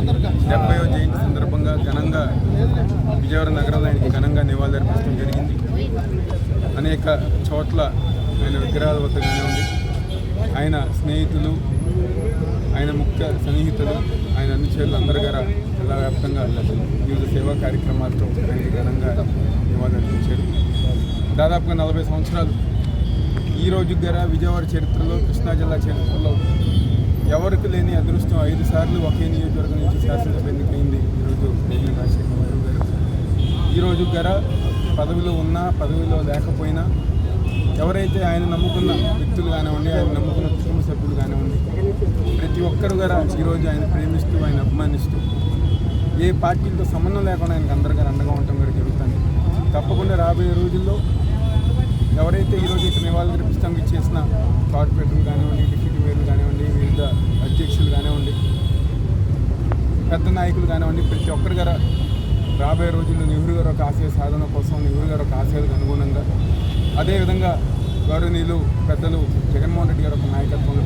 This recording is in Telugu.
డెబ్బైవ జయంతి సందర్భంగా ఘనంగా విజయవాడ నగరంలో ఆయనకి ఘనంగా నివాళులర్పించడం జరిగింది. అనేక చోట్ల ఆయన విగ్రహాల వద్ద కానివ్వండి ఆయన స్నేహితులు ఆయన ముఖ్య సన్నిహితులు ఆయన అనుచరులు అందరి గారు జిల్లా వ్యాప్తంగా వివిధ సేవా కార్యక్రమాలతో ఆయనకి ఘనంగా నివాళులర్పించారు దాదాపుగా నలభై సంవత్సరాలు ఈ రోజు గర విజయవాడ చరిత్రలో కృష్ణా జిల్లా చరిత్రలో ఎవరికి లేని అదృష్టం ఐదు సార్లు ఒకే నియోజకవర్గం నుంచి శాసనసభ ఎన్నికైంది ఈరోజు వేమిరెడ్డి రాజశేఖర గారు. ఈరోజు గర పదవిలో ఉన్నా పదవిలో లేకపోయినా ఎవరైతే ఆయన నమ్ముకున్న వ్యక్తులు కానివ్వండి ఆయన నమ్ముకున్న కుటుంబ సభ్యులు కానివ్వండి ప్రతి ఒక్కరు గారు ఈరోజు ఆయన ప్రేమిస్తూ ఆయన అభిమానిస్తూ ఏ పార్టీలతో సంబంధం లేకుండా ఆయనకు అందరికీ అండగా ఉండటం కూడా జరుగుతుంది. తప్పకుండా రాబోయే రోజుల్లో ఎవరైతే ఈరోజు ఇక్కడ నివాళులు అర్పిస్తానికి చేసిన కార్పొరేటర్లు కానివ్వండి పెద్ద నాయకులు కానివ్వండి ప్రతి ఒక్కరి గారు రాబోయే రోజుల్లో నెహ్రూ గారు ఒక ఆశయ సాధన కోసం నెహ్రూ గారు ఒక ఆశయాలకు అనుగుణంగా అదేవిధంగా గౌరవనీయులు పెద్దలు జగన్మోహన్ రెడ్డి గారు ఒక నాయకత్వంలో